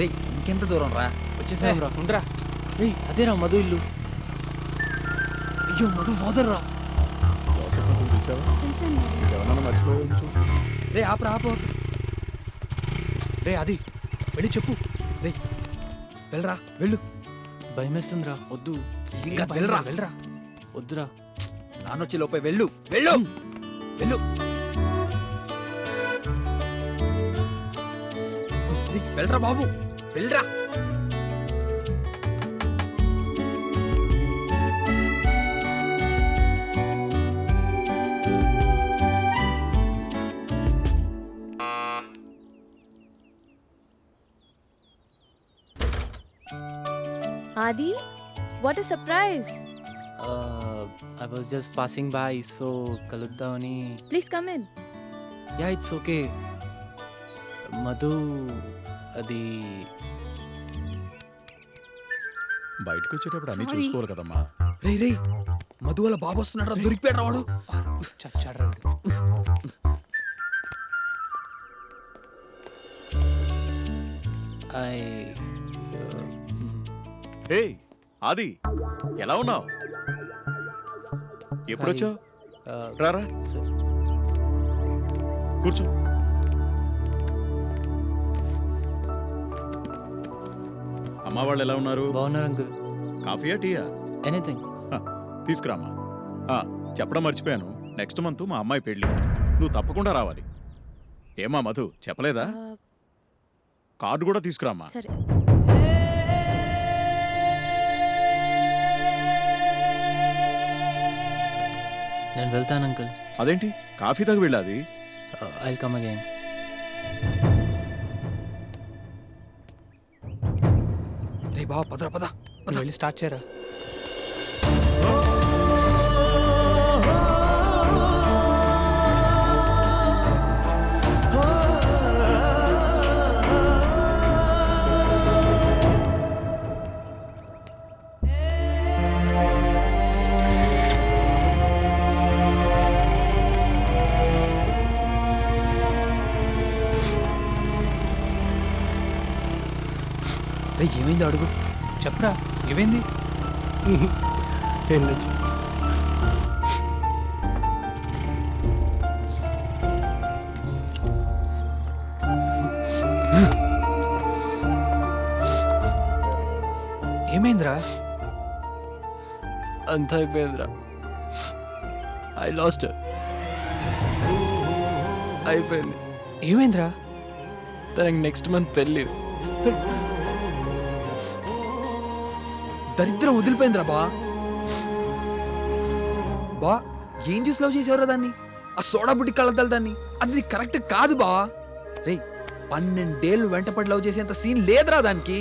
రే ఇంకెంత దూరం రా? వచ్చేసాం రా ఉండరా. రే అదేరా మధు ఇల్లు. అయ్యో మధు ఫాదర్ రా. రే ఆపరా ఆపు ఆపు. రే అది వెళ్ళి చెప్పు. రే వెళ్ళరా వెళ్ళు. భయమేస్తుందిరా వద్దు. ఇంకా వెళ్ళరా. వెళ్ళరా. వద్దురా. నాన్నొచ్చి లోపే వెళ్ళు. వెళ్ళు. వెళ్ళు. వెళ్ళరా బాబు. వెళ్ళరా Adi, what a surprise! I was just passing by so కలుద్దామని Please come in. Yeah it's okay Madhu అది బయటకు వచ్చేటప్పుడు అన్ని. చూసుకోవాలి కదమ్మా. రే రే మధు వాళ్ళ బాబు వస్తున్నాడు దొరికిపోయాడు వాడు. చచ్చాడ్రా ఐ హే ఆది ఎలా ఉన్నావు? ఎప్పుడు వచ్చావు రారా? కూర్చో. అమ్మ వాళ్ళు ఎలా ఉన్నారు? బాగున్నారు అంకుల్. కాఫీయా టీయా? ఎనీథింగ్. తీసుకురామ్మా. ఆ, చెప్పడం మర్చిపోయాను. నెక్స్ట్ మంత్ మా అమ్మాయి పెళ్ళి. నువ్వు తప్పకుండా రావాలి. ఏమా మధు చెప్పలేదా? కార్డు కూడా తీసుకురామ్మా. సరే. నేను వెళ్తాను అంకుల్. అదేంటి? కాఫీ తాగి వెళ్ళాది? ఐ కమ్ అగైన్ బావ పదరా పద వెళ్ళి స్టార్ట్ చేయరా? రే ఏమైంది అడుగు? చెప్పరా ఏమైంది? ఏమైందిరా? అంతా అయిపోయిందిరా. ఐ లాస్ట్ అయిపోయింది. ఏమైందిరా? తనకి నెక్స్ట్ మంత్ పెళ్ళి. దరిద్రం వదిలిపోయిందిరా బా. బా ఏం చేసి లవ్ చేసేవరా దాన్ని? ఆ సోడా బుడ్డి కళ్ళద్దాలు దాన్ని? అది కరెక్ట్ కాదు బా. రే పన్నెండేళ్ళు వెంటపడి లవ్ చేసేంత సీన్ లేదురా దానికి.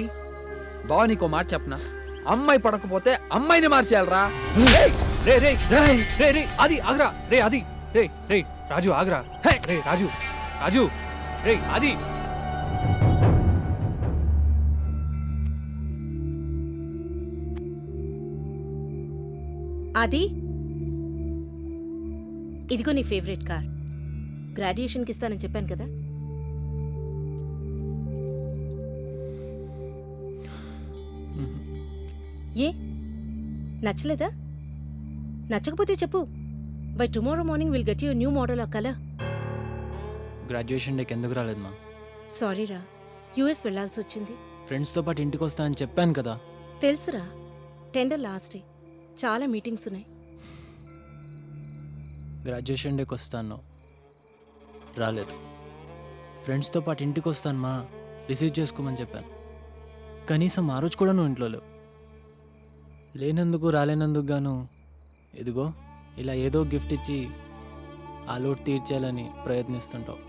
బావ నీకో మాట చెప్పనా? అమ్మాయి పడకపోతే అమ్మాయిని మార్చేయాలరా! రే రే రేయ్! రే రే అది ఆగ్రా. రే అది రే రే రాజు ఆగ్రా! రే రాజు రాజు. రే అది అది ఇదిగో నీ ఫేవరెట్ కార్. గ్రాడ్యుయేషన్కి ఇస్తానని చెప్పాను కదా. ఏ? నచ్చలేదా? నచ్చకపోతే చెప్పు. By tomorrow morning will get you new model of colour graduation డేకి ఎందుకు రాలేదు మా సారీరా యూఎస్ వెళ్ళాల్సి వచ్చింది. ఫ్రెండ్స్తో పాటు ఇంటికి వస్తా అని చెప్పాను కదా. తెలుసురా. టెండర్ లాస్ట్ డే చాలా మీటింగ్స్ ఉన్నాయి. గ్రాడ్యుయేషన్ డేకి వస్తాను. రాలేదు. ఫ్రెండ్స్తో పాటు ఇంటికి వస్తాను మా. రిసీవ్ చేసుకోమని చెప్పాను. కనీసం ఆ రోజు కూడా నువ్వు ఇంట్లో లేవు. లేనందుకు రాలేనందుకు గాను ఇదిగో ఇలా ఏదో గిఫ్ట్ ఇచ్చి ఆ లోటు తీర్చేయాలని ప్రయత్నిస్తుంటావు.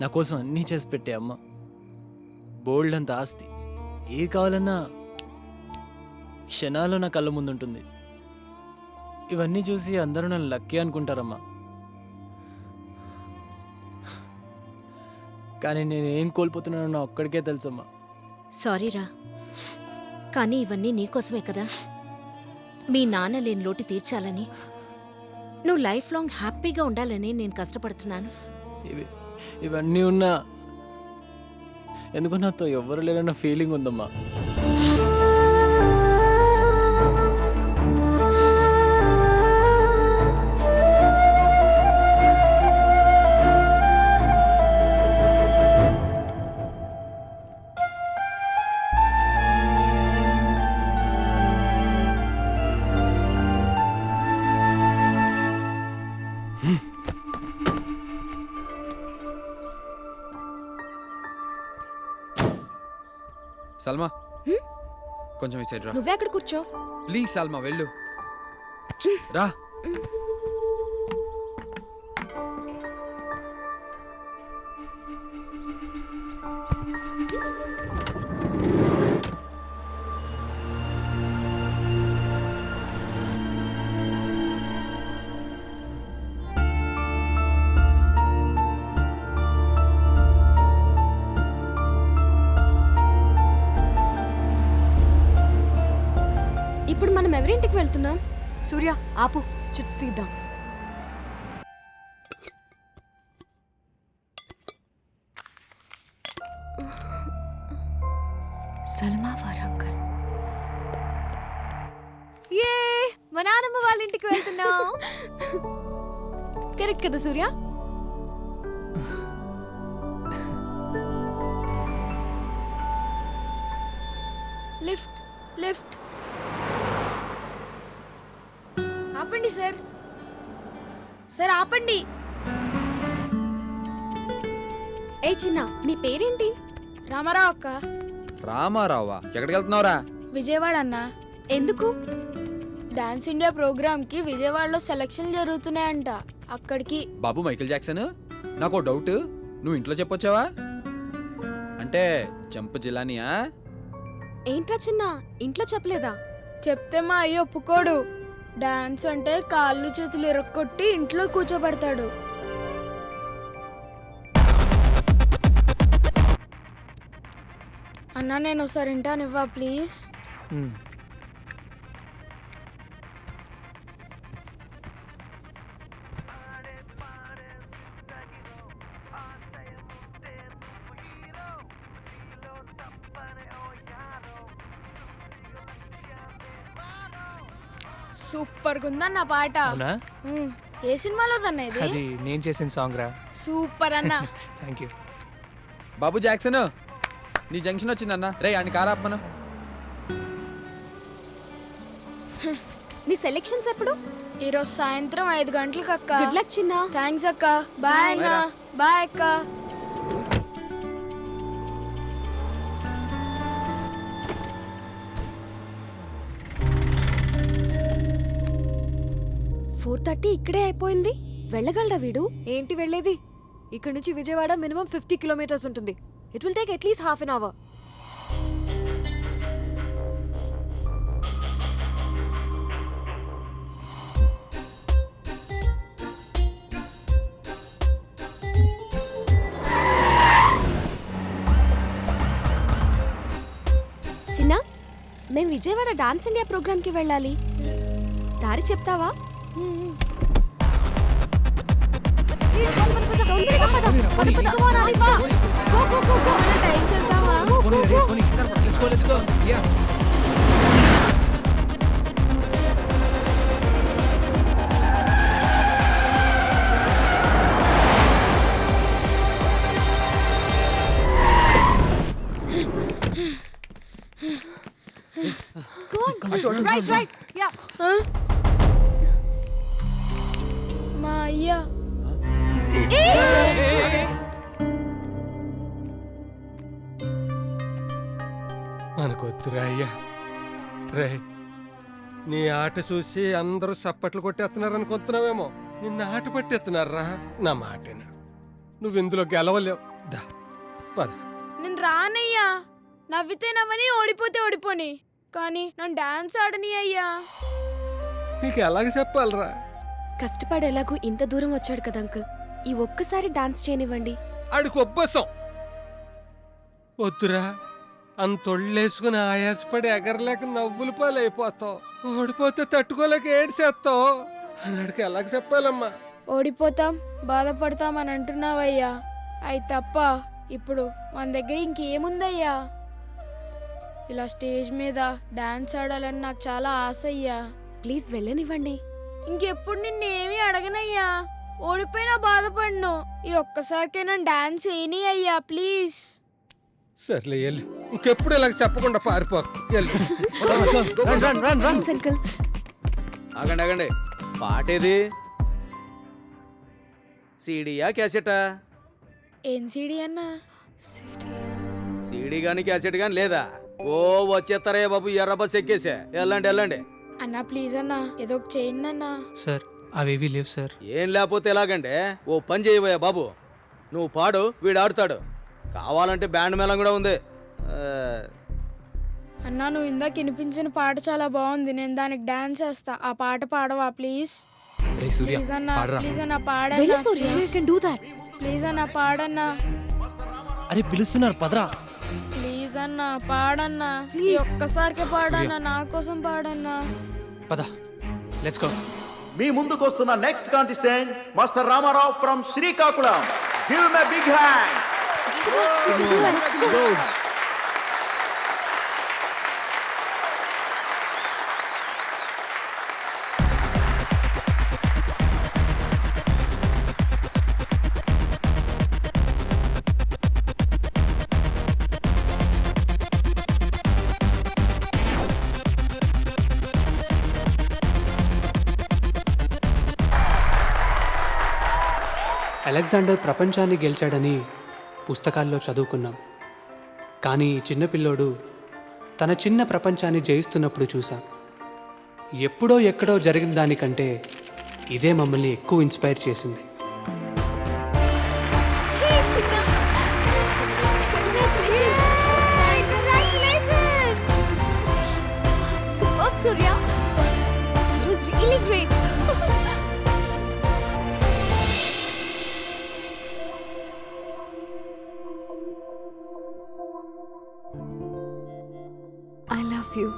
నా కోసం అన్నీ చేసి పెట్టే అమ్మ. బోల్డ్ అంత ఆస్తి. ఏ కావాలన్నా క్షణాల్లో నా కళ్ళ ముందుంటుంది. ఇవన్నీ చూసి అందరూ నన్ను లక్కీ అనుకుంటారమ్మా. కానీ నేను ఏం కోల్పోతున్నానో నా ఒక్కడికే తెలుసమ్మా. సారీరా కానీ ఇవన్నీ నీకోసమే కదా. మీ నాన్న లేని లోటు తీర్చాలని నువ్వు లైఫ్ లాంగ్ హ్యాపీగా ఉండాలని నేను కష్టపడుతున్నాను. ఇవి ఇవన్నీ ఉన్నా ఎందుకో నాతో ఎవరు లేరన్న ఫీలింగ్ ఉందమ్మా. సల్మా. కొంచెం ఈ సైడ్ రా. నువ్వే అక్కడ కూర్చో. ప్లీజ్ సల్మా వెళ్ళు. రా. వెళ్తున్నాం. సూర్య ఆపు. చిట్స్ తీద్దాం. సల్మా వారంకల్ ఏ మా నాన్నమ్మ వాళ్ళ ఇంటికి వెళ్తున్నాం. కరెక్ట్ కదా సూర్య? Lift lift. ఆపండి సార్. సార్ ఆపండి. ఏ చిన్న నీ పేరేంటి? రామారావు అక్క. రామారావా? ఎక్కడికి వెళ్తున్నావురా విజయవాడ అన్న. ఎందుకు? డాన్స్ ఇండియా ప్రోగ్రామ్కి విజయవాడలో సెలక్షన్ జరుగుతున్నాయంట. అక్కడికి. బాబు మైకిల్ జాక్సన్? నాకు డౌట్. నువ్వు ఇంట్లో చెప్పొచ్చావా? అంటే జంప్ జిలానియా ఏంట్రా చిన్న ఇంట్లో చెప్పలేదా? చెప్తే మా అయ్య ఒప్పుకోడు. డాన్స్ అంటే కాళ్ళు చేతులు ఇరక్కొట్టి ఇంట్లో కూర్చోబెడతాడు. అన్నా నేను ఒకసారి వింటానివ్వా ప్లీజ్? సూపర్ ఉందన్న పాట. అవునా? ఉమ్, ఏ సినిమాలో దన్న ఇది? అది నేను చేసిన సాంగ్ రా. సూపర్ అన్న థ్యాంక్ యూ బాబు జాక్సన్ నీ జంక్షన్ వచ్చిందన్న. రే అని కారాపమను నీ సెలెక్షన్స్ ఎప్పుడు? ఈరోజు సాయంత్రం ఐదు గంటలకు అక్క గుడ్ లక్ చిన్న. థ్యాంక్స్ అక్క. బాయ్ అన్న బాయ్ అక్క. థర్టీ ఇక్కడే అయిపోయింది. వెళ్ళగలడా వీడు? ఏంటి వెళ్ళేది? ఇక్కడ నుంచి విజయవాడ మినిమం ఫిఫ్టీ కిలోమీటర్స్ ఉంటుంది. It will take at least half an hour చిన్న మేము విజయవాడ డాన్స్ ఇండియా ప్రోగ్రామ్కి వెళ్ళాలి. దారి చెప్తావా? Go, go, go, go. Go, go, go. Go on. Right, right. Yeah. మా అయ్య. మనకొద్దురా అయ్యా. రే నీ ఆట చూసి అందరూ సప్పట్లు కొట్టేస్తున్నారు అనుకుంటున్నావేమో నిన్న ఆట పట్టేస్తున్నారా? నా మాట విను. నువ్వు ఇందులో గెలవలేవు. దా పద. నేను రానయ్యా. నవ్వితే నవ్వని ఓడిపోతే ఓడిపోని. కానీ నన్ను డాన్స్ ఆడని అయ్యా నీకు ఎలాగ చెప్పాలరా? కష్టపడి ఎలాగో ఇంత దూరం వచ్చాడు కదా అంకుల్. ఈ ఒక్కసారి డాన్స్ చేయనివ్వండి. ఆడికి ఒబ్బసం. వద్దురా అంతొళ్ళేసుకుని ఆయాసపడి ఎగరలేక నవ్వులు పాలైపోతావు. ఓడిపోతే తట్టుకోలేక ఏడ్చేస్తావు అన్నాడికి ఎలాగ చెప్పాలమ్మా? ఓడిపోతాం బాధపడతాం అని అంటున్నావయ్యా. అయి తప్ప ఇప్పుడు మన దగ్గర ఇంకేముందయ్యా? ఇలా స్టేజ్ మీద డాన్స్ ఆడాలని నాకు చాలా ఆశ అయ్యా ప్లీజ్ వెళ్ళనివ్వండి. ఇంకెప్పుడు నిన్నేమీ అడగనయ్యా? ఓడిపోయినా బాధపడను. ఈ ఒక్కసారికైనా డాన్స్ వేయని అయ్యా ప్లీజ్. సర్లే ఇంకెప్పుడు ఇలా చెప్పకుండా పారిపోకు. వెళ్ళి థ్యాంక్స్ అంకుల్. ఆగండి ఆగండి. పాట ఏది? సీడీయా క్యాసెటా? ఏం సీడీ అన్నా? సీడీ కానీ క్యాసెట్ కానీ లేదా? ఓ వచ్చేస్తారే బాబు ఎర్ర బస్ ఎక్కేసా వెళ్ళండి వెళ్ళండి అన్నా ప్లీజ్ అన్నా ఏదో ఒక చేయండి అన్నా. సార్ అవేవి లేవు సార్. ఏం లేకపోతే ఎలాగంటే ఓ పని చేయబోయా బాబు. నువ్వు పాడు వీడు ఆడుతాడు. కావాలంటే బ్యాండ్ మేళం కూడా ఉంది. అన్నా నువ్వు ఇందాక వినిపించిన పాట చాలా బాగుంది. నేను దానికి డాన్స్ చేస్తా. ఆ పాట పాడవా ప్లీజ్ ప్లీజ్ అన్నా ప్లీజ్ అన్నా వెళ్ళి పాడన్నా Surya you can do that please అన్నా పాడన్నా. అరే పిలుస్తున్నారు పదరా. ప్లీజ్ అన్నా పాడన్నా. ఈ ఒక్కసారికే పాడన్నా నా కోసం పాడన్నా. పద. లెట్స్ గో మీ ముందుకు వస్తున్న next contestant master Ramarao from Srikakulam give me big hand Alexander ప్రపంచాన్ని గెలిచాడని పుస్తకాల్లో చదువుకున్నాం. కానీ చిన్నపిల్లోడు తన చిన్న ప్రపంచాన్ని జయిస్తున్నప్పుడు చూసాం ఎప్పుడో ఎక్కడో జరిగిన దానికంటే ఇదే మమ్మల్ని ఎక్కువ ఇన్స్పైర్ చేసింది. Surya that was great I love you